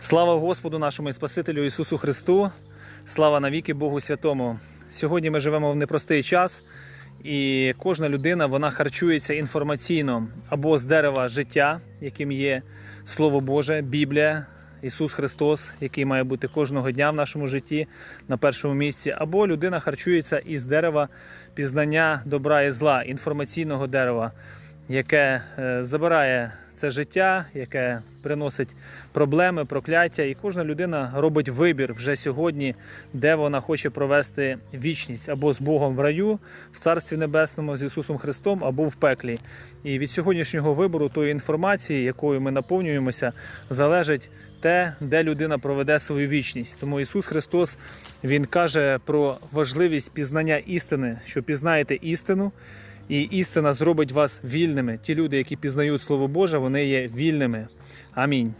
Слава Господу нашому і Спасителю Ісусу Христу! Слава навіки Богу Святому! Сьогодні ми живемо в непростий час, і кожна людина вона харчується інформаційно або з дерева життя, яким є Слово Боже, Біблія, Ісус Христос, який має бути кожного дня в нашому житті на першому місці, або людина харчується із дерева пізнання добра і зла, інформаційного дерева, яке е, забирає це життя, яке приносить проблеми, прокляття, і кожна людина робить вибір вже сьогодні, де вона хоче провести вічність або з Богом в раю, в Царстві Небесному з Ісусом Христом, або в пеклі. І від сьогоднішнього вибору тої інформації, якою ми наповнюємося, залежить те, де людина проведе свою вічність. Тому Ісус Христос Він каже про важливість пізнання істини, що пізнаєте істину. І істина зробить вас вільними. Ті люди, які пізнають Слово Боже, вони є вільними. Амінь.